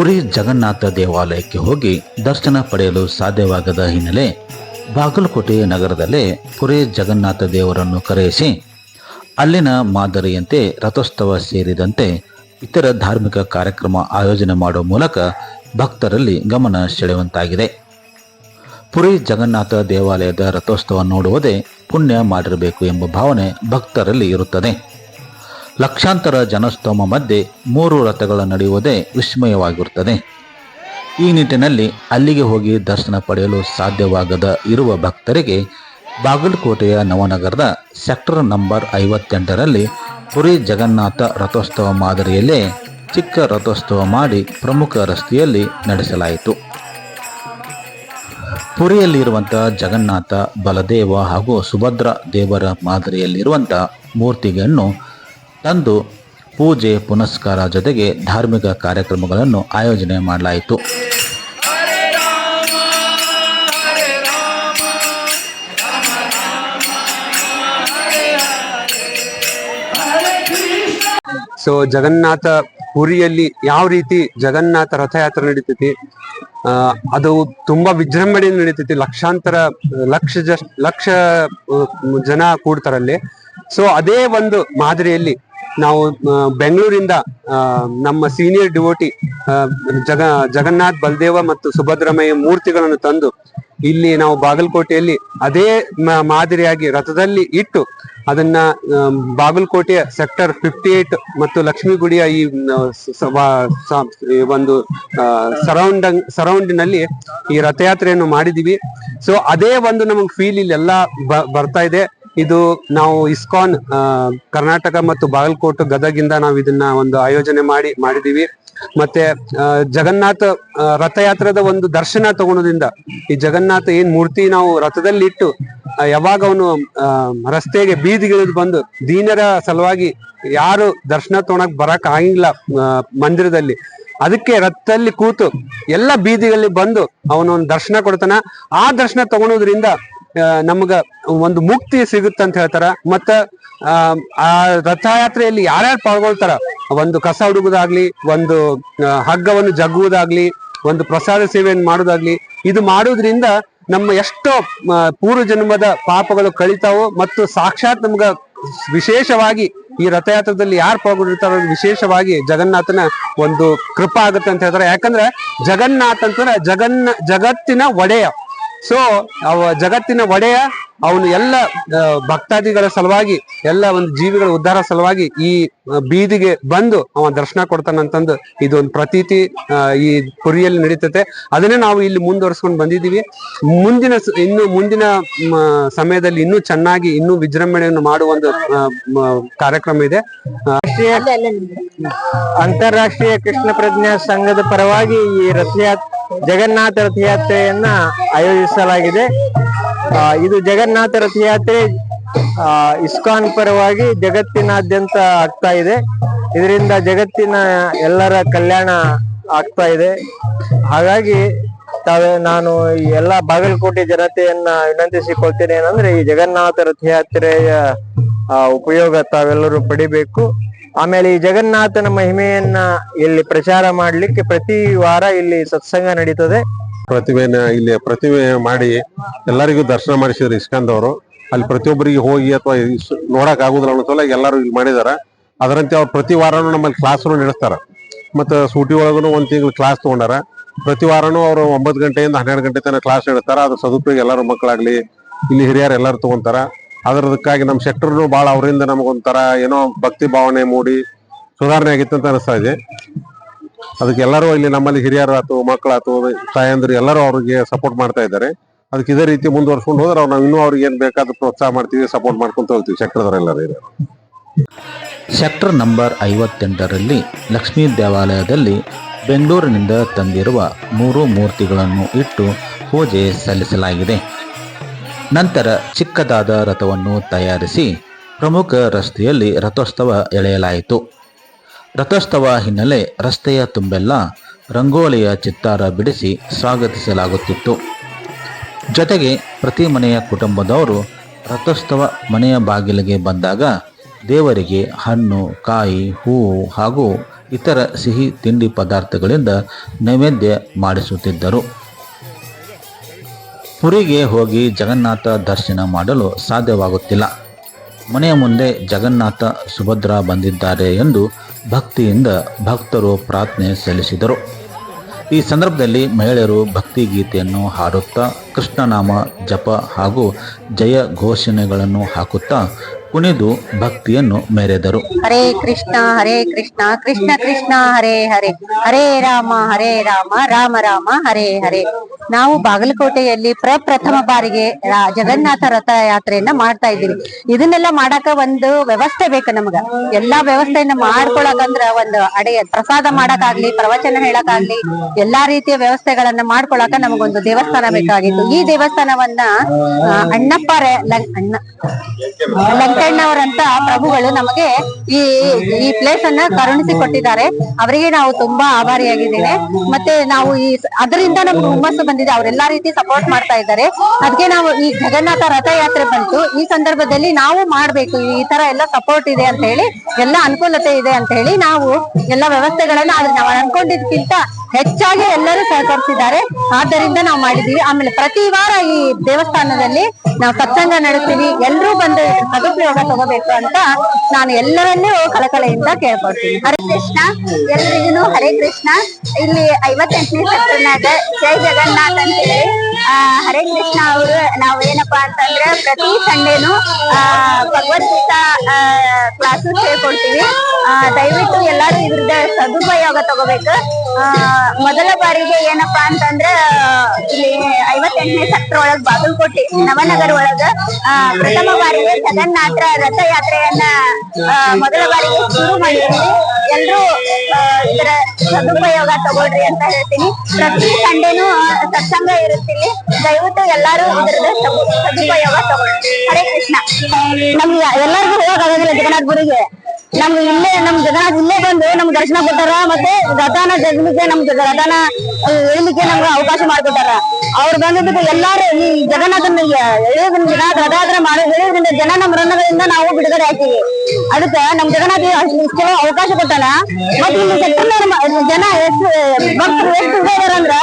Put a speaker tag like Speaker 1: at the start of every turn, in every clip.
Speaker 1: ಪುರಿ ಜಗನ್ನಾಥ ದೇವಾಲಯಕ್ಕೆ ಹೋಗಿ ದರ್ಶನ ಪಡೆಯಲು ಸಾಧ್ಯವಾಗದ ಹಿನ್ನೆಲೆ ಬಾಗಲಕೋಟೆ ನಗರದಲ್ಲೇ ಪುರಿ ಜಗನ್ನಾಥ ದೇವರನ್ನು ಕರೆಯಿಸಿ, ಅಲ್ಲಿನ ಮಾದರಿಯಂತೆ ರಥೋತ್ಸವ ಸೇರಿದಂತೆ ಇತರ ಧಾರ್ಮಿಕ ಕಾರ್ಯಕ್ರಮ ಆಯೋಜನೆ ಮಾಡುವ ಮೂಲಕ ಭಕ್ತರಲ್ಲಿ ಗಮನ ಸೆಳೆಯುವಂತಾಗಿದೆ. ಪುರಿ ಜಗನ್ನಾಥ ದೇವಾಲಯದ ರಥೋತ್ಸವ ನೋಡುವುದೇ ಪುಣ್ಯ ಮಾಡಿರಬೇಕು ಎಂಬ ಭಾವನೆ ಭಕ್ತರಲ್ಲಿ ಇರುತ್ತದೆ. ಲಕ್ಷಾಂತರ ಜನಸ್ತೋಮ ಮಧ್ಯೆ ಮೂರು ರಥಗಳ ನಡೆಯುವುದೇ ವಿಸ್ಮಯವಾಗಿರುತ್ತದೆ. ಈ ನಿಟ್ಟಿನಲ್ಲಿ ಅಲ್ಲಿಗೆ ಹೋಗಿ ದರ್ಶನ ಪಡೆಯಲು ಸಾಧ್ಯವಾಗದ ಇರುವ ಭಕ್ತರಿಗೆ ಬಾಗಲಕೋಟೆಯ ನವನಗರದ ಸೆಕ್ಟರ್ ನಂಬರ್ ಐವತ್ತೆಂಟರಲ್ಲಿ ಪುರಿ ಜಗನ್ನಾಥ ರಥೋತ್ಸವ ಮಾದರಿಯಲ್ಲೇ ಚಿಕ್ಕ ರಥೋತ್ಸವ ಮಾಡಿ ಪ್ರಮುಖ ರಸ್ತೆಯಲ್ಲಿ ನಡೆಸಲಾಯಿತು. ಪುರಿಯಲ್ಲಿರುವಂಥ ಜಗನ್ನಾಥ, ಬಲದೇವ ಹಾಗೂ ಸುಭದ್ರ ದೇವರ ಮಾದರಿಯಲ್ಲಿರುವಂಥ ಮೂರ್ತಿಗಳನ್ನು ತಂದು ಪೂಜೆ ಪುನಸ್ಕಾರ ಜೊತೆಗೆ ಧಾರ್ಮಿಕ ಕಾರ್ಯಕ್ರಮಗಳನ್ನು ಆಯೋಜನೆ ಮಾಡಲಾಯಿತು.
Speaker 2: ಸೊ ಜಗನ್ನಾಥ ಪುರಿಯಲ್ಲಿ ಯಾವ ರೀತಿ ಜಗನ್ನಾಥ ರಥಯಾತ್ರೆ ನಡೀತೈತಿ? ಅದು ತುಂಬಾ ವಿಜೃಂಭಣೆ ನಡೀತೈತಿ. ಲಕ್ಷಾಂತರ, ಲಕ್ಷ ಜ, ಲಕ್ಷ ಜನ ಕೂಡ್ತಾರಲ್ಲಿ. ಸೊ ಅದೇ ಒಂದು ಮಾದರಿಯಲ್ಲಿ ನಾವು ಬೆಂಗಳೂರಿಂದ ನಮ್ಮ ಸೀನಿಯರ್ ಡಿವೋಟಿ ಜಗ, ಜಗನ್ನಾಥ್ ಬಲದೇವ ಮತ್ತು ಸುಭದ್ರಮಯ್ಯ ಮೂರ್ತಿಗಳನ್ನು ತಂದು ಇಲ್ಲಿ ನಾವು ಬಾಗಲಕೋಟೆಯಲ್ಲಿ ಅದೇ ಮಾದರಿಯಾಗಿ ರಥದಲ್ಲಿ ಇಟ್ಟು ಅದನ್ನ ಬಾಗಲಕೋಟೆಯ ಸೆಕ್ಟರ್ ಫಿಫ್ಟಿ ಏಟ್ ಮತ್ತು ಲಕ್ಷ್ಮೀಗುಡಿಯ ಈ ಒಂದು ಸರೌಂಡ್ ಸರೌಂಡಿನಲ್ಲಿ ಈ ರಥಯಾತ್ರೆಯನ್ನು ಮಾಡಿದೀವಿ ಸೊ ಅದೇ ಒಂದು ನಮಗೆ ಫೀಲ್ ಇಲ್ಲೆಲ್ಲ ಬ- ಬರ್ತಾ ಇದೆ. ಇದು ನಾವು ಇಸ್ಕಾನ್ ಕರ್ನಾಟಕ ಮತ್ತು ಬಾಗಲಕೋಟೆ ಗದಗಿಂದ ನಾವು ಇದನ್ನ ಒಂದು ಆಯೋಜನೆ ಮಾಡಿ, ಮಾಡಿದೀವಿ. ಮತ್ತೆ ಜಗನ್ನಾಥ ರಥಯಾತ್ರದ ಒಂದು ದರ್ಶನ ತಗೊಳೋದ್ರಿಂದ ಈ ಜಗನ್ನಾಥ ಏನ್ ಮೂರ್ತಿ ನಾವು ರಥದಲ್ಲಿ ಇಟ್ಟು ಯಾವಾಗ ಅವನು ರಸ್ತೆಗೆ ಬೀದಿಗಿಳಿದು ಬಂದು ದೀನರ ಸಲುವಾಗಿ ಯಾರು ದರ್ಶನ ತಗೊಳಕ್ ಬರಕ್ ಆಗಿಲ್ಲ ಮಂದಿರದಲ್ಲಿ, ಅದಕ್ಕೆ ರಥದಲ್ಲಿ ಕೂತು ಎಲ್ಲ ಬೀದಿಗಳಲ್ಲಿ ಬಂದು ಅವನು ಒಂದು ದರ್ಶನ ಕೊಡ್ತಾನ. ಆ ದರ್ಶನ ತಗೊಳೋದ್ರಿಂದ ನಮ್ಗ ಒಂದು ಮುಕ್ತಿ ಸಿಗುತ್ತಂತ ಹೇಳ್ತಾರ. ಮತ್ತ ಆ, ರಥಯಾತ್ರೆಯಲ್ಲಿ ಯಾರ್ಯಾರು ಪಾಲ್ಗೊಳ್ತಾರ? ಒಂದು ಕಸ ಹುಡುಗುದಾಗ್ಲಿ ಒಂದು ಹಗ್ಗವನ್ನು ಜಗ್ಗುವುದಾಗ್ಲಿ ಒಂದು ಪ್ರಸಾದ ಸೇವೆಯನ್ನು ಮಾಡೋದಾಗ್ಲಿ ಇದು ಮಾಡೋದ್ರಿಂದ ನಮ್ಮ ಎಷ್ಟೋ ಪೂರ್ವ ಜನ್ಮದ ಪಾಪಗಳು ಕಳಿತಾವೋ ಮತ್ತು ಸಾಕ್ಷಾತ್ ನಮ್ಗ ವಿಶೇಷವಾಗಿ ಈ ರಥಯಾತ್ರದಲ್ಲಿ ಯಾರು ಪಾಲ್ಗೊಂಡಿರ್ತಾರೋ ವಿಶೇಷವಾಗಿ ಜಗನ್ನಾಥನ ಒಂದು ಕೃಪಾ ಆಗುತ್ತೆ ಅಂತ ಹೇಳ್ತಾರೆ. ಯಾಕಂದ್ರೆ ಜಗನ್ನಾಥ ಅಂತಂದ್ರೆ ಜಗನ್ನ ಜಗತ್ತಿನ ಒಡೆಯ. ಸೊ ಅವ ಜಗತ್ತಿನ ಒಡೆಯ ಅವನು ಎಲ್ಲ ಭಕ್ತಾದಿಗಳ ಸಲುವಾಗಿ, ಎಲ್ಲ ಒಂದು ಜೀವಿಗಳ ಉದ್ಧಾರ ಸಲುವಾಗಿ ಈ ಬೀದಿಗೆ ಬಂದು ಅವ ದರ್ಶನ ಕೊಡ್ತಾನಂತಂದು ಇದೊಂದು ಪ್ರತೀತಿ ಈ ಪುರಿಯಲ್ಲಿ ನಡೀತತೆ. ಅದನ್ನೇ ನಾವು ಇಲ್ಲಿ ಮುಂದುವರ್ಸ್ಕೊಂಡು ಬಂದಿದ್ದೀವಿ. ಮುಂದಿನ ಇನ್ನು ಮುಂದಿನ ಸಮಯದಲ್ಲಿ ಇನ್ನೂ ಚೆನ್ನಾಗಿ, ಇನ್ನೂ ವಿಜೃಂಭಣೆಯನ್ನು ಮಾಡುವ ಒಂದು ಕಾರ್ಯಕ್ರಮ ಇದೆ.
Speaker 3: ಅಂತಾರಾಷ್ಟ್ರೀಯ ಕೃಷ್ಣ ಪ್ರಜ್ಞಾ ಸಂಘದ ಪರವಾಗಿ ಈ ರಥಯಾತ್ ಜಗನ್ನಾಥ ರಥಯಾತ್ರೆಯನ್ನ ಆಯೋಜಿಸಲಾಗಿದೆ. ಇದು ಜಗನ್ನಾಥ ರಥಯಾತ್ರೆ ಆ, ಇಸ್ಕಾನ್ ಪರವಾಗಿ ಜಗತ್ತಿನಾದ್ಯಂತ ಆಗ್ತಾ ಇದೆ. ಇದರಿಂದ ಜಗತ್ತಿನ ಎಲ್ಲರ ಕಲ್ಯಾಣ ಆಗ್ತಾ ಇದೆ. ಹಾಗಾಗಿ ತಾವೇ ನಾನು ಈ ಎಲ್ಲ ಬಾಗಲಕೋಟೆ ಜನತೆಯನ್ನ ವಿನಂತಿಸಿಕೊಳ್ತೇನೆ ಏನಂದ್ರೆ ಈ ಜಗನ್ನಾಥ ರಥಯಾತ್ರೆಯ ಉಪಯೋಗ ತಾವೆಲ್ಲರೂ ಪಡಿಬೇಕು. ಆಮೇಲೆ ಈ ಜಗನ್ನಾಥನ ಮಹಿಮೆಯನ್ನ ಇಲ್ಲಿ ಪ್ರಚಾರ ಮಾಡ್ಲಿಕ್ಕೆ ಪ್ರತಿ ವಾರ ಇಲ್ಲಿ ಸತ್ಸಂಗ ನಡೀತದೆ.
Speaker 4: ಪ್ರತಿಮೆನ ಇಲ್ಲಿ ಪ್ರತಿಭೆ ಮಾಡಿ ಎಲ್ಲರಿಗೂ ದರ್ಶನ ಮಾಡಿಸಿದ್ರು ಅವರು. ಅಲ್ಲಿ ಪ್ರತಿಯೊಬ್ಬರಿಗೆ ಹೋಗಿ ಅಥವಾ ನೋಡಕ್ ಆಗುದಿಲ್ಲ ಅನ್ನೋ ಸಲ ಎಲ್ಲರೂ ಇಲ್ಲಿ ಮಾಡಿದಾರ. ಅದರಂತೆ ಅವ್ರು ಪ್ರತಿ ವಾರನೂ ನಮ್ಮಲ್ಲಿ ಕ್ಲಾಸ್ ನಡೆಸ್ತಾರ. ಮತ್ತೆ ಸೂಟಿ ಒಳಗೂ ಒಂದ್ ತಿಂಗಳು ಕ್ಲಾಸ್ ತಗೊಂಡಾರ. ಪ್ರತಿ ವಾರನೂ ಅವರು ಒಂಬತ್ತು ಗಂಟೆಯಿಂದ ಹನ್ನೆರಡು ಗಂಟೆ ತನಕ ಕ್ಲಾಸ್ ನಡೆಸ್ತಾರ. ಅದ್ರ ಸದುಪಯೋಗ ಎಲ್ಲರೂ ಮಕ್ಕಳಾಗ್ಲಿ, ಇಲ್ಲಿ ಹಿರಿಯರು ಎಲ್ಲರೂ ತಗೊಂತಾರ. ಅದರದಕ್ಕಾಗಿ ನಮ್ಮ ಸೆಕ್ಟರ್ನು ಭಾಳ ಅವರಿಂದ ನಮಗೊಂಥರ ಏನೋ ಭಕ್ತಿ ಭಾವನೆ ಮೂಡಿ ಸುಧಾರಣೆ ಆಗಿತ್ತು ಅಂತ ಅನಿಸ್ತಾ ಇದೆ. ಅದಕ್ಕೆ ಎಲ್ಲರೂ ಇಲ್ಲಿ ನಮ್ಮಲ್ಲಿ ಹಿರಿಯರು ಆತು ಮಕ್ಕಳಾತು, ತಾಯಂದ್ರು ಎಲ್ಲರೂ ಅವ್ರಿಗೆ ಸಪೋರ್ಟ್ ಮಾಡ್ತಾ ಇದ್ದಾರೆ. ಅದಕ್ಕೆ ಇದೇ ರೀತಿ ಮುಂದುವರ್ಸ್ಕೊಂಡು ಹೋದ್ರೆ ನಾವು ಇನ್ನೂ ಅವ್ರಿಗೆ ಏನು ಬೇಕಾದ್ರೂ ಪ್ರೋತ್ಸಾಹ ಮಾಡ್ತೀವಿ ಸಪೋರ್ಟ್ ಮಾಡ್ಕೊಂತ ಹೋಗ್ತೀವಿ ಸೆಕ್ಟರ್ದವರೆಲ್ಲರೂ
Speaker 1: ಸೆಕ್ಟರ್ ನಂಬರ್ ಐವತ್ತೆಂಟರಲ್ಲಿ ಲಕ್ಷ್ಮೀ ದೇವಾಲಯದಲ್ಲಿ ಬೆಂಗಳೂರಿನಿಂದ ತಂದಿರುವ ಮೂರು ಮೂರ್ತಿಗಳನ್ನು ಇಟ್ಟು ಪೂಜೆ ಸಲ್ಲಿಸಲಾಗಿದೆ. ನಂತರ ಚಿಕ್ಕದಾದ ರಥವನ್ನು ತಯಾರಿಸಿ ಪ್ರಮುಖ ರಸ್ತೆಯಲ್ಲಿ ರಥೋತ್ಸವ ಎಳೆಯಲಾಯಿತು. ರಥೋತ್ಸವ ಹಿನ್ನೆಲೆ ರಸ್ತೆಯ ತುಂಬೆಲ್ಲ ರಂಗೋಲಿಯ ಚಿತ್ತಾರ ಬಿಡಿಸಿ ಸ್ವಾಗತಿಸಲಾಗುತ್ತಿತ್ತು. ಜೊತೆಗೆ ಪ್ರತಿ ಮನೆಯ ಕುಟುಂಬದವರು ರಥೋತ್ಸವ ಮನೆಯ ಬಾಗಿಲಿಗೆ ಬಂದಾಗ ದೇವರಿಗೆ ಹಣ್ಣು, ಕಾಯಿ, ಹೂವು ಹಾಗೂ ಇತರ ಸಿಹಿ ತಿಂಡಿ ಪದಾರ್ಥಗಳಿಂದ ನೈವೇದ್ಯ ಮಾಡಿಸುತ್ತಿದ್ದರು. ಪುರಿಗೆ ಹೋಗಿ ಜಗನ್ನಾಥ ದರ್ಶನ ಮಾಡಲು ಸಾಧ್ಯವಾಗುತ್ತಿಲ್ಲ. ಮನೆಯ ಮುಂದೆ ಜಗನ್ನಾಥ ಸುಭದ್ರಾ ಬಂದಿದ್ದಾರೆ ಎಂದು ಭಕ್ತಿಯಿಂದ ಭಕ್ತರು ಪ್ರಾರ್ಥನೆ ಸಲ್ಲಿಸಿದರು. ಈ ಸಂದರ್ಭದಲ್ಲಿ ಮಹಿಳೆಯರು ಭಕ್ತಿ ಗೀತೆಯನ್ನು ಹಾಡುತ್ತಾ ಕೃಷ್ಣನಾಮ ಜಪ ಹಾಗೂ ಜಯ ಘೋಷಣೆಗಳನ್ನು ಹಾಕುತ್ತಾ ಕುಣಿದು ಭಕ್ತಿಯನ್ನು ಮೆರೆದರು.
Speaker 5: ಹರೇ ಕೃಷ್ಣ ಹರೇ ಕೃಷ್ಣ ಕೃಷ್ಣ ಕೃಷ್ಣ, ಹರೇ ಹರೇ. ಹರೇ ರಾಮ ಹರೇ ರಾಮ ರಾಮ ರಾಮ, ಹರೇ ಹರೇ. ನಾವು ಬಾಗಲಕೋಟೆಯಲ್ಲಿ ಪ್ರಪ್ರಥಮ ಬಾರಿಗೆ ಜಗನ್ನಾಥ ರಥ ಯಾತ್ರೆಯನ್ನ ಮಾಡ್ತಾ ಇದ್ದೀವಿ. ಇದನ್ನೆಲ್ಲ ಮಾಡಾಕ ಒಂದು ವ್ಯವಸ್ಥೆ ಬೇಕು ನಮಗ. ಎಲ್ಲಾ ವ್ಯವಸ್ಥೆಯನ್ನ ಮಾಡ್ಕೊಳಕಂದ್ರ ಒಂದು ಅಡೆ ಪ್ರಸಾದ ಮಾಡಕ್ಕಾಗ್ಲಿ ಪ್ರವಚನ ಹೇಳಕ್ಕಾಗ್ಲಿ ಎಲ್ಲಾ ರೀತಿಯ ವ್ಯವಸ್ಥೆಗಳನ್ನ ಮಾಡ್ಕೊಳಕ ನಮಗೊಂದು ದೇವಸ್ಥಾನ ಬೇಕಾಗಿತ್ತು. ಈ ದೇವಸ್ಥಾನವನ್ನ ಅಣ್ಣಪ್ಪ ಅಣ್ಣ ಲಂಕಣ್ಣವರಂತ ಪ್ರಭುಗಳು ನಮಗೆ ಈ ಈ ಪ್ಲೇಸ್ ಅನ್ನ ಕರುಣಿಸಿ ಕೊಟ್ಟಿದ್ದಾರೆ. ಅವರಿಗೆ ನಾವು ತುಂಬಾ ಆಭಾರಿಯಾಗಿದ್ದೇವೆ. ಮತ್ತೆ ನಾವು ಈ ಅದರಿಂದ ನಮ್ಗೆ ಹುಮ್ಮಸ್ಸು ಬಂದಿದೆ. ಅವರೆಲ್ಲಾ ರೀತಿ ಸಪೋರ್ಟ್ ಮಾಡ್ತಾ ಇದ್ದಾರೆ. ಅದಕ್ಕೆ ನಾವು ಈ ಜಗನ್ನಾಥ ರಥಯಾತ್ರೆ ಬಂತು. ಈ ಸಂದರ್ಭದಲ್ಲಿ ನಾವು ಮಾಡ್ಬೇಕು. ಈ ತರ ಎಲ್ಲ ಸಪೋರ್ಟ್ ಇದೆ ಅಂತ ಹೇಳಿ, ಎಲ್ಲ ಅನುಕೂಲತೆ ಇದೆ ಅಂತ ಹೇಳಿ ನಾವು ಎಲ್ಲ ವ್ಯವಸ್ಥೆಗಳನ್ನ ಆದ್ರೆ ನಾವು ಅನ್ಕೊಂಡಿದ್ಕಿಂತ ಹೆಚ್ಚಾಗಿ ಎಲ್ಲರೂ ಸಹಕರಿಸಿದ್ದಾರೆ. ಆದ್ದರಿಂದ ನಾವು ಮಾಡಿದೀವಿ ಆಮೇಲೆ ಪ್ರತಿ ವಾರ ಈ ದೇವಸ್ಥಾನದಲ್ಲಿ ನಾವು ಸತ್ಸಂಗ ನಡೆಸ್ತೀವಿ. ಎಲ್ಲರೂ ಬಂದು ತಗೋಬೇಕು ಅಂತ ನಾನು ಎಲ್ಲರನ್ನೂ ಕಳಕಳೆಯಿಂದ ಕೇಳ್ಕೊಡ್ತೀನಿ ಹರೇ ಕೃಷ್ಣ, ಎಲ್ರಿಗೂ ಹರೇ ಕೃಷ್ಣ. ಇಲ್ಲಿ ಐವತ್ತೆಂಟನೇ ಸೆಕ್ಟರ್ನಾಗ ಜೈ ಜಗನ್ನಾಥ್ ಅಂತ ಹೇಳಿ ಹರೇ ಕೃಷ್ಣ ಅವರು ನಾವು ಏನಪ್ಪಾ ಅಂತಂದ್ರೆ ಪ್ರತಿ ಸಂಡೇನು ಭಗವದ್ಗೀತಾ ಕ್ಲಾಸಸ್ ಹೇಳ್ಕೊಡ್ತೀವಿ ದಯವಿಟ್ಟು ಎಲ್ಲಾರು ಇದ್ರದ ಸದುಪಯೋಗ ತಗೋಬೇಕು. ಮೊದಲ ಬಾರಿಗೆ ಏನಪ್ಪಾ ಅಂತಂದ್ರೆ, ಇಲ್ಲಿ ಐವತ್ತೆಂಟನೇ ಸೆಕ್ಟರ್ ಒಳಗ್ ಬಾಗಲಕೋಟೆ, ನವನಗರ ಒಳಗ ಪ್ರಥಮ ಬಾರಿಗೆ ಜಗನ್ನಾಥ ರಥಯಾತ್ರೆಯನ್ನ ಮೊದಲ ಬಾರಿಗೆ ಶುರು ಮಾಡಿದ್ವಿ. ಎಲ್ರೂ ಇದರ ಸದುಪಯೋಗ ತಗೊಳ್ರಿ ಅಂತ ಹೇಳ್ತೀನಿ. ಪ್ರತಿ ಸಂಡೇನು ಸತ್ಸಂಗ ಇರುತ್ತಿಲ್ಲಿ ದಯವಿಟ್ಟು ಎಲ್ಲಾರು ಇದರದ ಸದುಪಯೋಗ ತಗೊಳ್ರಿ ಹರೇ ಕೃಷ್ಣ. ನಮ್ಗೆ ಎಲ್ಲರಿಗೂ ಹೋಗಕ್ ಆಗೋದಿಲ್ಲ ಜಗನ್ನಾಥ ಗುರಿಗೆ ನಮ್ಗೆ ಇಲ್ಲೇ ನಮ್ ಜನ ಇಲ್ಲೇ ಬಂದು ನಮ್ಗೆ ದರ್ಶನ ಕೊಟ್ಟಾರ ಮತ್ತೆ ರಥನ ಜಗಲಿಕ್ಕೆ ನಮ್ ಜಗ- ರಥನ ಆ, ಎಳಿಲಿಕ್ಕೆ ನಮ್ಗೆ ಅವಕಾಶ ಮಾಡ್ಕೊಟ್ಟಾರ. ಅವ್ರು ಬಂದಿದ್ದಕ್ಕೆ ಎಲ್ಲಾರು ಈ ಜಗನ್ನಾಥನ ಹೇಳೋದ್ರಿಂದ ರಥಯಾತ್ರೆ ಮಾಡಿ ಎಳೆಯೋದ್ರಿಂದ ಜನ ನಮ್ಮ ರಣಗಳಿಂದ ನಾವು ಬಿಡುಗಡೆ ಹಾಕಿವಿ ಅದಕ್ಕೆ ನಮ್ ಜಗನ್ನಾಥ ಅವಕಾಶ ಕೊಟ್ಟಾನ. ಮತ್ತೆ ಇಲ್ಲಿ ಜನ ಎಷ್ಟು ಭಕ್ತರು ಎಷ್ಟು ಅಂದ್ರ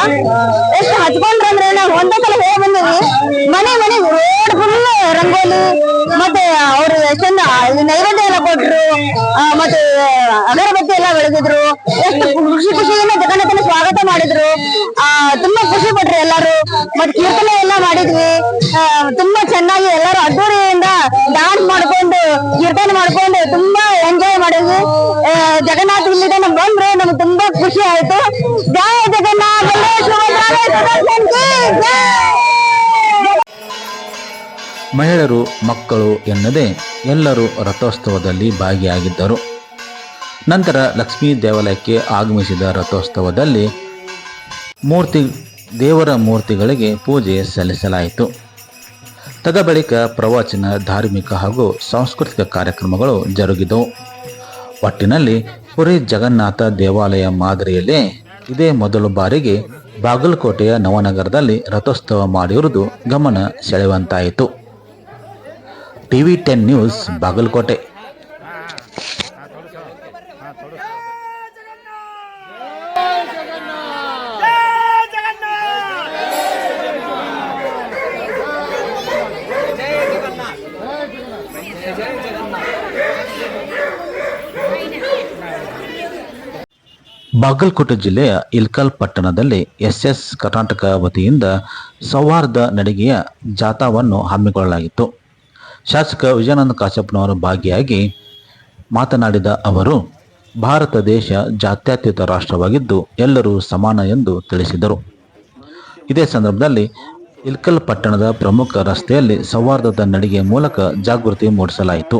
Speaker 5: ಎಷ್ಟು ಹಚ್ಕೊಂಡ್ರಂದ್ರೆ ನಾವು ಒಂದೇ ಸಲ ಹೇಳಿ ಬಂದಿವಿ. ಮನೆ ಮನೆ ರೋಡ್ ಫುಲ್ ರಂಗೋಲಿ ಮತ್ತೆ ಅವ್ರು ಇಲ್ಲಿ ನೈವೇದ್ಯ ಕೊಟ್ರು ಮತ್ತೆ, ಅಗರಬತ್ತಿ ಎಲ್ಲ ಬೆಳೆದಿದ್ರು. ಎಷ್ಟು ಖುಷಿ ಖುಷಿಯಿಂದ ಜಗನ್ನಾಥನ ಸ್ವಾಗತ ಮಾಡಿದ್ರು. ಆ, ತುಂಬಾ ಖುಷಿ ಪಟ್ರು ಎಲ್ಲಾರು. ಮತ್ತೆ ಕೀರ್ತನೆ ಎಲ್ಲ ಮಾಡಿದ್ವಿ. ತುಂಬಾ ಚೆನ್ನಾಗಿ ಎಲ್ಲರೂ ಅದ್ದೂರಿಯಿಂದ ಡಾನ್ಸ್ ಮಾಡ್ಕೊಂಡು, ಕೀರ್ತನೆ ಮಾಡ್ಕೊಂಡು ತುಂಬಾ ಎಂಜಾಯ್ ಮಾಡಿದ್ವಿ. ಜಗನ್ನಾಥ ಇಲ್ಲಿದೆ ನಮ್ಗೆ ಬಂದ್ರು ನಮ್ಗೆ ತುಂಬಾ ಖುಷಿ ಆಯ್ತು. ಜಯ ಜಗನ್ನಾಥ
Speaker 1: ಮಹಿಳೆಯರು, ಮಕ್ಕಳು ಎನ್ನದೇ ಎಲ್ಲರೂ ರಥೋತ್ಸವದಲ್ಲಿ ಭಾಗಿಯಾಗಿದ್ದರು. ನಂತರ ಲಕ್ಷ್ಮೀ ದೇವಾಲಯಕ್ಕೆ ಆಗಮಿಸಿದ ರಥೋತ್ಸವದಲ್ಲಿ ಮೂರ್ತಿ, ದೇವರ ಮೂರ್ತಿಗಳಿಗೆ ಪೂಜೆ ಸಲ್ಲಿಸಲಾಯಿತು. ತದ ಬಳಿಕ ಪ್ರವಚನ, ಧಾರ್ಮಿಕ ಹಾಗೂ ಸಾಂಸ್ಕೃತಿಕ ಕಾರ್ಯಕ್ರಮಗಳು ಜರುಗಿದವು. ಒಟ್ಟಿನಲ್ಲಿ ಪುರಿ ಜಗನ್ನಾಥ ದೇವಾಲಯ ಮಾದರಿಯಲ್ಲೇ ಇದೇ ಮೊದಲ ಬಾರಿಗೆ ಬಾಗಲಕೋಟೆಯ ನವನಗರದಲ್ಲಿ ರಥೋತ್ಸವ ಮಾಡಿರುವುದು ಗಮನ ಸೆಳೆಯುವಂತಾಯಿತು. TV ten news, Bagalkot. Bagalkot ಜಿಲ್ಲೆಯ ಇಲ್ಕಲ್ ಪಟ್ಟಣದಲ್ಲಿ ಎಸ್ಎಸ್ ಕರ್ನಾಟಕ ವತಿಯಿಂದ ಸೌಹಾರ್ದ ನಡಿಗೆಯ ಜಾಥಾವನ್ನು ಹಮ್ಮಿಕೊಳ್ಳಲಾಗಿತ್ತು. ಶಾಸಕ ವಿಜಯಾನಂದ ಕಾಶಪ್ಪನವರ ಭಾಗಿಯಾಗಿ ಮಾತನಾಡಿದ ಅವರು, ಭಾರತ ದೇಶ ಜಾತ್ಯತೀತ ರಾಷ್ಟ್ರವಾಗಿದ್ದು ಎಲ್ಲರೂ ಸಮಾನ ಎಂದು ತಿಳಿಸಿದರು. ಇದೇ ಸಂದರ್ಭದಲ್ಲಿ ಇಲ್ಕಲ್ ಪಟ್ಟಣದ ಪ್ರಮುಖ ರಸ್ತೆಯಲ್ಲಿ ಸೌಹಾರ್ದದ ನಡಿಗೆ ಮೂಲಕ ಜಾಗೃತಿ ಮೂಡಿಸಲಾಯಿತು.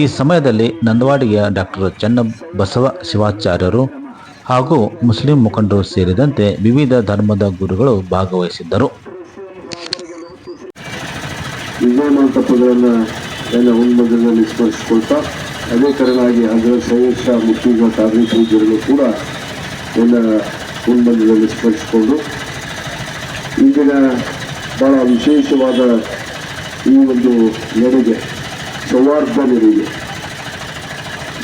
Speaker 1: ಈ ಸಮಯದಲ್ಲಿ ನಂದವಾಡಿಯ ಡಾಕ್ಟರ್ ಚನ್ನಬಸವ ಶಿವಾಚಾರ್ಯರು ಹಾಗೂ ಮುಸ್ಲಿಂ ಮುಖಂಡರು ಸೇರಿದಂತೆ ವಿವಿಧ ಧರ್ಮದ ಗುರುಗಳು ಭಾಗವಹಿಸಿದ್ದರು.
Speaker 6: ನನ್ನ ಎಲ್ಲ ಉನ್ಮಗದಲ್ಲಿ ಸ್ಮರಿಸಿಕೊಳ್ತಾ ಅದೇ ಕಾರಣವಾಗಿ ಅದರ ಶ್ರೇಯಸ್ಸ ಮುತ್ತಿಗ ತಾಬಿ ಪೂಜೆಗಳು ಕೂಡ ಎಲ್ಲ ಉನ್ಮಗದಲ್ಲಿ ಸ್ಮರಿಸಿಕೊಂಡು ಈಗಿನ ಬಹಳ ವಿಶೇಷವಾದ ಈ ಒಂದು ನಡಿಗೆ, ಸೌಹಾರ್ದ ನೆರಿಗೆ,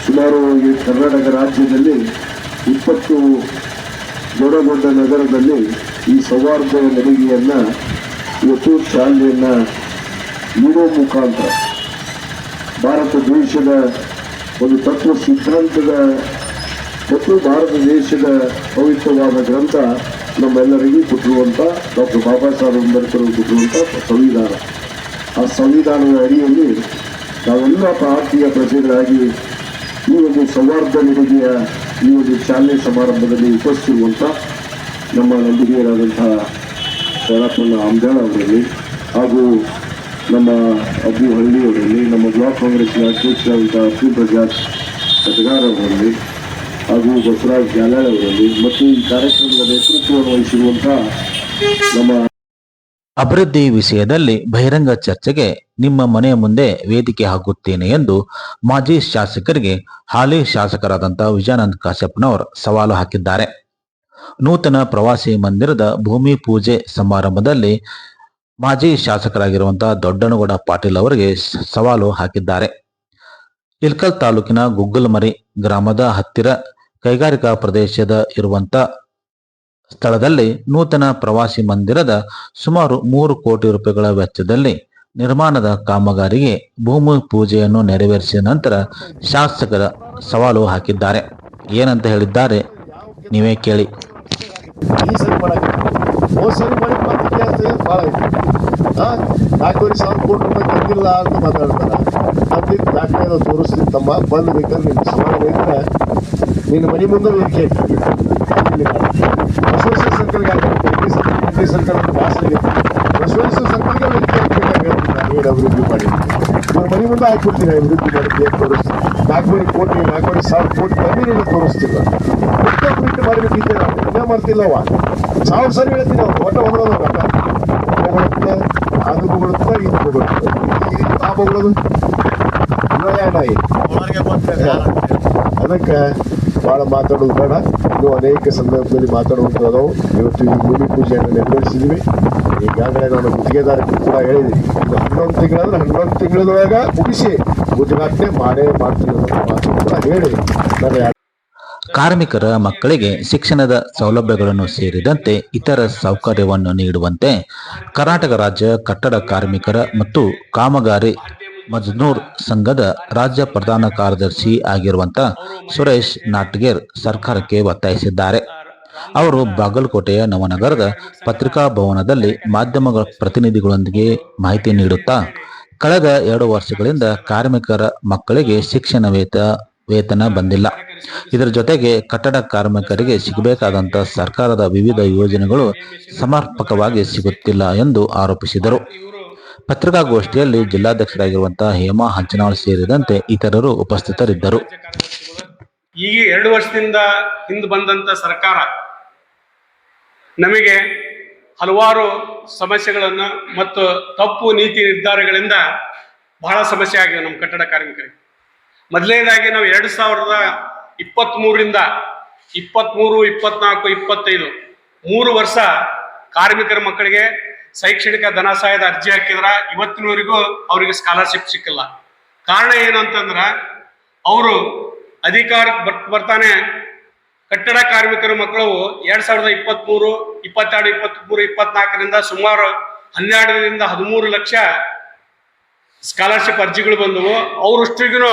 Speaker 6: ಸುಮಾರು ಈ ಕರ್ನಾಟಕ ರಾಜ್ಯದಲ್ಲಿ ಇಪ್ಪತ್ತು ದೊಡ್ಡ ದೊಡ್ಡ ನಗರದಲ್ಲಿ ಈ ಸೌಹಾರ್ದ ನಡಿಗೆಯನ್ನ ಇವತ್ತು ಚಾಲನೆಯನ್ನ ನೀಡೋ ಮುಖಾಂತರ ಭಾರತ ದೇಶದ ಒಂದು ತತ್ವ ಸಿದ್ಧಾಂತದ ಮತ್ತು ಭಾರತ ದೇಶದ ಪವಿತ್ರವಾದ ಗ್ರಂಥ ನಮ್ಮೆಲ್ಲರಿಗೂ ಕೊಟ್ಟಿರುವಂಥ ಡಾಕ್ಟರ್ ಬಾಬಾ ಸಾಹೇಬ್ ಅಂಬೇಡ್ಕರ್ ಕೊಟ್ಟಿರುವಂಥ ಸಂವಿಧಾನ. ಆ ಸಂವಿಧಾನದ ಅಡಿಯಲ್ಲಿ ನಾವೆಲ್ಲ ಭಾರತೀಯ ಪ್ರಜೆಗಳಾಗಿ ಈ ಒಂದು ಸೌಹಾರ್ದ ನಡಿಗೆಯ ಈ ಒಂದು ಚಾಲನೆ ಸಮಾರಂಭದಲ್ಲಿ ಉಪಸ್ಥಿರುವಂಥ ನಮ್ಮ ನಂಬಿಕೆಯರಾದಂಥ ಶರಪ್ಪಣ್ಣ ಅಂಬೇಡ್ ಅವರಲ್ಲಿ ಹಾಗೂ ನಮ್ಮ ಅಬ್ಬು ಹಳ್ಳಿಯವರಲ್ಲಿ, ನಮ್ಮ ಬ್ಲಾಕ್ ಕಾಂಗ್ರೆಸ್ನ ಅಧ್ಯಕ್ಷರಾದಂತಹ ಅಬ್ದುಲ್ ಪ್ರಜಾಕ್ ಸದಗಾರ್ ಅವರಲ್ಲಿ ಹಾಗೂ ಬಸವರಾಜ್ ಜಾಲಾಳ್ ಅವರಲ್ಲಿ ಮತ್ತು ಈ ಕಾರ್ಯಕ್ರಮದ ನೇತೃತ್ವವನ್ನು ವಹಿಸಿರುವಂತಹ ನಮ್ಮ
Speaker 1: ಅಭಿವೃದ್ಧಿ ವಿಷಯದಲ್ಲಿ ಬಹಿರಂಗ ಚರ್ಚೆಗೆ ನಿಮ್ಮ ಮನೆಯ ಮುಂದೆ ವೇದಿಕೆ ಹಾಕುತ್ತೇನೆ ಎಂದು ಮಾಜಿ ಶಾಸಕರಿಗೆ ಹಾಲಿ ಶಾಸಕರಾದಂಥ ವಿಜಯಾನಂದ ಕಾಶ್ಯಪ್ನವರು ಸವಾಲು ಹಾಕಿದ್ದಾರೆ. ನೂತನ ಪ್ರವಾಸಿ ಮಂದಿರದ ಭೂಮಿ ಪೂಜೆ ಸಮಾರಂಭದಲ್ಲಿ ಮಾಜಿ ಶಾಸಕರಾಗಿರುವಂತಹ ದೊಡ್ಡನಗೌಡ ಪಾಟೀಲ್ ಅವರಿಗೆ ಸವಾಲು ಹಾಕಿದ್ದಾರೆ. ಇಲ್ಕಲ್ ತಾಲೂಕಿನ ಗುಗ್ಗಲಮರಿ ಗ್ರಾಮದ ಹತ್ತಿರ ಕೈಗಾರಿಕಾ ಪ್ರದೇಶದ ಇರುವಂತ ಸ್ಥಳದಲ್ಲಿ ನೂತನ ಪ್ರವಾಸಿ ಮಂದಿರದ ಸುಮಾರು ಮೂರು ಕೋಟಿ ರೂಪಾಯಿಗಳ ವೆಚ್ಚದಲ್ಲಿ ನಿರ್ಮಾಣದ ಕಾಮಗಾರಿಗೆ ಭೂಮಿ ಪೂಜೆಯನ್ನು ನೆರವೇರಿಸಿದ ನಂತರ ಶಾಸಕರ ಸವಾಲು ಹಾಕಿದ್ದಾರೆ. ಏನಂತ ಹೇಳಿದ್ದಾರೆ, ನೀವೇ ಕೇಳಿ.
Speaker 7: ಮತ್ತೆ ಜಾಸ್ತಿ ಭಾಳ ಇತ್ತು ಹಾಂ ನಾಲ್ಕೂವರೆ ಸಾವಿರ ಕೋಟಿ ರೂಪಾಯಿ ತಂದಿಲ್ಲ ಅಂತ ಮಾತಾಡ್ತಾರೆ. ಅಲ್ಲಿ ದಾಖಲೆ ತೋರಿಸ್ತೀನಿ ತಮ್ಮ ಬಂದು ಬೇಕಾದ್ರೆ ನಿನ್ನ ಸಮಾನ ಇದ್ರೆ ನಿನ್ನ ಮನೆ ಮುಂದೆ ವೇದಿಕೆ ಬಸವೇಶ್ವರ ಸರ್ಕಲ್ಗೆ ಹಾಕಿ ಸರ್ಕಲ್ ಪಾಸ್ ಭಾಷೆ ಬಸವೇಶ್ವರ ಸರ್ಕಲ್ಗೆ ವೇದಿಕೆ ಹಾಕ್ಬೇಕಾಗತ್ತೆ ನಾವೇನು ಅಭಿವೃದ್ಧಿ ಮಾಡಿ ನಿಮ್ಮ ಮನೆ ಮುಂದೆ ಹಾಕ್ಬಿಡ್ತೀನಿ ಅಭಿವೃದ್ಧಿ ಮಾಡಿದ್ದೆ ಅಂತ ತೋರಿಸ್ತೀನಿ. ನಾಲ್ಕೂವರೆ ಕೋಟಿ ನಾಲ್ಕೂವರೆ ಸಾವಿರ ಕೋಟಿ ನೀನು ತೋರಿಸ್ತಿಲ್ಲ ಬಿಟ್ಟು ಮಾಡಬೇಕಿದ್ದೆ ನಾವು. ಇನ್ನೂ ಮಾಡ್ತಿಲ್ಲವ. ಸಾವಿರ ಸರಿ ಹೇಳ್ತೀನಿ ಅವ್ರು. ಒಟ್ಟ ಅದು ಇದು. ಈಗ ಆ ಇನ್ನೂ ನಾಯಿ ಅದಕ್ಕೆ ಭಾಳ ಮಾತಾಡೋದು ಬೇಡ. ಇನ್ನೂ ಅನೇಕ ಸಂದರ್ಭದಲ್ಲಿ ಮಾತಾಡುವಂಥದ್ದು ಇವತ್ತು ಈ ಭೂಮಿ ಪೂಜೆಯನ್ನು ನೆರವೇರಿಸಿದ್ವಿ ಈಗಾಗಲೇ ನಾನು ಗುತ್ತಿಗೆದಾರಕ್ಕೆ ಕೂಡ ಹೇಳಿದ್ದೀನಿ ಇದು ಹನ್ನೊಂದು ತಿಂಗಳಂದ್ರೆ ಹನ್ನೊಂದು ತಿಂಗಳದೊಳಗೆ ಮುಗಿಸಿ ಉದ್ಘಾಟನೆ ಮಾಡೇ ಮಾಡ್ತೀನಿ ಮಾತು ಕೂಡ ಹೇಳಿ. ನಾನು
Speaker 1: ಕಾರ್ಮಿಕರ ಮಕ್ಕಳಿಗೆ ಶಿಕ್ಷಣದ ಸೌಲಭ್ಯಗಳನ್ನು ಸೇರಿದಂತೆ ಇತರ ಸೌಕರ್ಯವನ್ನು ನೀಡುವಂತೆ ಕರ್ನಾಟಕ ರಾಜ್ಯ ಕಟ್ಟಡ ಕಾರ್ಮಿಕರ ಮತ್ತು ಕಾಮಗಾರಿ ಮಜ್ನೂರ್ ಸಂಘದ ರಾಜ್ಯ ಪ್ರಧಾನ ಕಾರ್ಯದರ್ಶಿ ಆಗಿರುವಂಥ ಸುರೇಶ್ ನಾಟ್ಗೇರ್ ಸರ್ಕಾರಕ್ಕೆ ಒತ್ತಾಯಿಸಿದ್ದಾರೆ. ಅವರು ಬಾಗಲಕೋಟೆಯ ನವನಗರದ ಪತ್ರಿಕಾ ಭವನದಲ್ಲಿ ಮಾಧ್ಯಮಗಳ ಪ್ರತಿನಿಧಿಗಳೊಂದಿಗೆ ಮಾಹಿತಿ ನೀಡುತ್ತಾ, ಕಳೆದ ಎರಡು ವರ್ಷಗಳಿಂದ ಕಾರ್ಮಿಕರ ಮಕ್ಕಳಿಗೆ ಶಿಕ್ಷಣ ವೇತ, ವೇತನ ಬಂದಿಲ್ಲ. ಇದರ ಜೊತೆಗೆ ಕಟ್ಟಡ ಕಾರ್ಮಿಕರಿಗೆ ಸಿಗಬೇಕಾದಂಥ ಸರ್ಕಾರದ ವಿವಿಧ ಯೋಜನೆಗಳು ಸಮರ್ಪಕವಾಗಿ ಸಿಗುತ್ತಿಲ್ಲ ಎಂದು ಆರೋಪಿಸಿದರು. ಪತ್ರಿಕಾಗೋಷ್ಠಿಯಲ್ಲಿ ಜಿಲ್ಲಾಧ್ಯಕ್ಷರಾಗಿರುವಂತಹ ಹೇಮಾ ಹಂಚನಾಳ್ ಸೇರಿದಂತೆ ಇತರರು ಉಪಸ್ಥಿತರಿದ್ದರು.
Speaker 8: ಈಗ ಎರಡು ವರ್ಷದಿಂದ ಹಿಂದೆ ಬಂದಂತ ಸರ್ಕಾರ ನಮಗೆ ಹಲವಾರು ಸಮಸ್ಯೆಗಳನ್ನು ಮತ್ತು ತಪ್ಪು ನೀತಿ ನಿರ್ಧಾರಗಳಿಂದ ಬಹಳ ಸಮಸ್ಯೆ ಆಗಿದೆ ನಮ್ಮ ಕಟ್ಟಡ ಕಾರ್ಮಿಕರಿಗೆ. ಮೊದಲನೇದಾಗಿ ನಾವು ಎರಡು ಸಾವಿರದ ಇಪ್ಪತ್ತ್ಮೂರರಿಂದ ಇಪ್ಪತ್ತ್ಮೂರು ಇಪ್ಪತ್ನಾಲ್ಕು, ಇಪ್ಪತ್ತೈದು ಮೂರು ವರ್ಷ ಕಾರ್ಮಿಕರ ಮಕ್ಕಳಿಗೆ ಶೈಕ್ಷಣಿಕ ಧನ ಸಹಾಯದ ಅರ್ಜಿ ಹಾಕಿದ್ರ ಇವತ್ತಿನವರೆಗೂ ಅವರಿಗೆ ಸ್ಕಾಲರ್ಶಿಪ್ ಸಿಕ್ಕಿಲ್ಲ. ಕಾರಣ ಏನು ಅಂತಂದ್ರೆ ಅವರು ಅಧಿಕಾರಕ್ಕೆ ಬರ್, ಬರ್ತಾನೆ. ಕಟ್ಟಡ ಕಾರ್ಮಿಕರ ಮಕ್ಕಳು ಎರಡ್ ಸಾವಿರದ ಇಪ್ಪತ್ತ್ಮೂರು ಇಪ್ಪತ್ತೆರಡು, ಇಪ್ಪತ್ತ್ಮೂರು, ಇಪ್ಪತ್ನಾಲ್ಕರಿಂದ ಸುಮಾರು ಹನ್ನೆರಡರಿಂದ ಹದಿಮೂರು ಲಕ್ಷ ಸ್ಕಾಲರ್ಶಿಪ್ ಅರ್ಜಿಗಳು ಬಂದವು. ಅವರಷ್ಟಿಗೂ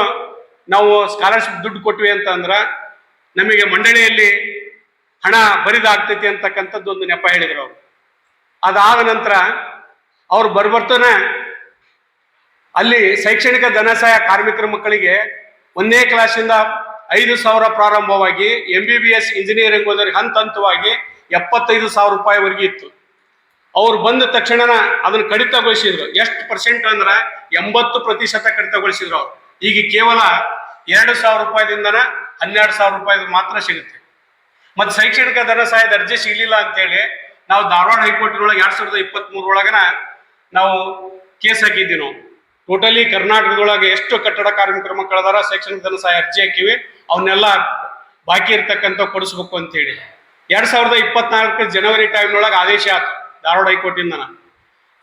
Speaker 8: ನಾವು ಸ್ಕಾಲರ್ಶಿಪ್ ದುಡ್ಡು ಕೊಟ್ವಿ ಅಂತ ಅಂದ್ರ ನಮಗೆ ಮಂಡಳಿಯಲ್ಲಿ ಹಣ ಬರಿದಾಗ್ತೈತಿ ಅಂತಕ್ಕಂಥದ್ದು ಒಂದು ನೆಪ ಹೇಳಿದರು ಅವರು. ಅದಾದ ನಂತರ ಅವ್ರು ಬರ್ಬರ್ತಾನೆ ಅಲ್ಲಿ ಶೈಕ್ಷಣಿಕ ಧನಸಹಾಯ ಕಾರ್ಮಿಕರ ಮಕ್ಕಳಿಗೆ ಒಂದನೇ ಕ್ಲಾಸಿಂದ ಐದು ಸಾವಿರ ಪ್ರಾರಂಭವಾಗಿ M B B S engineering ಓದೋರಿಗೆ ಹಂತ ಹಂತವಾಗಿ ಎಪ್ಪತ್ತೈದು ಸಾವಿರ ರೂಪಾಯಿವರೆಗೆ ಇತ್ತು. ಅವ್ರು ಬಂದ ತಕ್ಷಣ ಅದನ್ನು ಕಡಿತಗೊಳಿಸಿದ್ರು. ಎಷ್ಟು ಪರ್ಸೆಂಟ್ ಅಂದ್ರೆ ಎಂಬತ್ತು ಪ್ರತಿಶತ ಕಡಿತಗೊಳಿಸಿದ್ರು ಅವ್ರು. ಈಗ ಕೇವಲ ಎರಡು ಸಾವಿರ ರೂಪಾಯಿದಿಂದನ ಹನ್ನೆರಡು ಸಾವಿರ ರೂಪಾಯಿ ಮಾತ್ರ ಸಿಗುತ್ತೆ. ಮತ್ತು ಶೈಕ್ಷಣಿಕ ಧನ ಸಹಾಯದ ಅರ್ಜಿ ಸಿಗಲಿಲ್ಲ ಅಂತೇಳಿ ನಾವು ಧಾರವಾಡ ಹೈಕೋರ್ಟಿನೊಳಗೆ ಎರಡು ಸಾವಿರದ ಇಪ್ಪತ್ತ್ ಮೂರೊಳಗನ ನಾವು ಕೇಸ್ ಹಾಕಿದ್ದೀವಿ ನಾವು. ಟೋಟಲಿ ಕರ್ನಾಟಕದೊಳಗೆ ಎಷ್ಟು ಕಟ್ಟಡ ಕಾರ್ಮಿಕರ ಮಕ್ಕಳದಾರ ಶೈಕ್ಷಣಿಕ ಧನ ಸಹಾಯ ಅರ್ಜಿ ಹಾಕಿವಿ. ಅವನ್ನೆಲ್ಲ ಬಾಕಿ ಇರ್ತಕ್ಕಂಥ ಕೊಡಿಸ್ಬೇಕು ಅಂತೇಳಿ. ಎರಡ್ ಸಾವಿರದ ಇಪ್ಪತ್ನಾಲ್ಕು ಜನವರಿ ಟೈಮ್ನೊಳಗೆ ಆದೇಶ ಆಯ್ತು. ಧಾರವಾಡ ಹೈಕೋರ್ಟಿಂದನ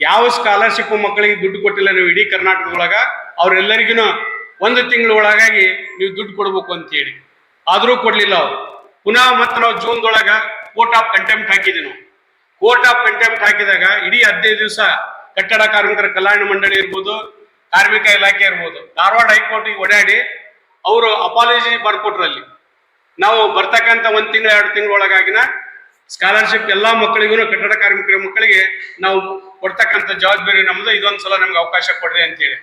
Speaker 8: ಯಾವ ಸ್ಕಾಲರ್ಶಿಪ್ ಮಕ್ಕಳಿಗೆ ದುಡ್ಡು ಕೊಟ್ಟಿಲ್ಲ ನೀವು ಇಡೀ ಕರ್ನಾಟಕದೊಳಗ ಅವ್ರೆಲ್ಲರಿಗೂ ಒಂದು ತಿಂಗಳ ಒಳಗಾಗಿ ನೀವು ದುಡ್ಡು ಕೊಡ್ಬೇಕು ಅಂತೇಳಿ. ಆದರೂ ಕೊಡ್ಲಿಲ್ಲ ಅವರು. ಪುನಃ ಮತ್ತೆ ನಾವು ಜೂನ್ದೊಳಗೆ ಕೋರ್ಟ್ ಆಫ್ ಕಂಟೆಂಪ್ಟ್ ಹಾಕಿದ್ವಿ ನಾವು. ಕೋರ್ಟ್ ಆಫ್ ಕಂಟೆಂಪ್ಟ್ ಹಾಕಿದಾಗ ಇಡೀ ಹದಿನೈದು ದಿವಸ ಕಟ್ಟಡ ಕಾರ್ಮಿಕರ ಕಲ್ಯಾಣ ಮಂಡಳಿ ಇರ್ಬೋದು ಕಾರ್ಮಿಕ ಇಲಾಖೆ ಇರ್ಬೋದು. ಧಾರವಾಡ ಹೈಕೋರ್ಟಿಗೆ ಓಡಾಡಿ ಅವರು ಅಪಾಲಜಿ ಬರ್ಕೊಟ್ರು ಅಲ್ಲಿ ನಾವು ಬರ್ತಕ್ಕಂಥ ಒಂದು ತಿಂಗಳು, ಎರಡು ತಿಂಗಳ ಒಳಗಾಗಿನ ಸ್ಕಾಲರ್ಶಿಪ್ ಎಲ್ಲಾ ಮಕ್ಕಳಿಗೂ ಕಟ್ಟಡ ಕಾರ್ಮಿಕರ ಮಕ್ಕಳಿಗೆ ನಾವು ಕೊಡ್ತಕ್ಕಂಥ ಜವಾಬ್ದಾರಿ ನಮ್ಮದು ಇದೊಂದು ಸಲ ನಮ್ಗೆ ಅವಕಾಶ ಕೊಡ್ರಿ ಅಂತೇಳಿ.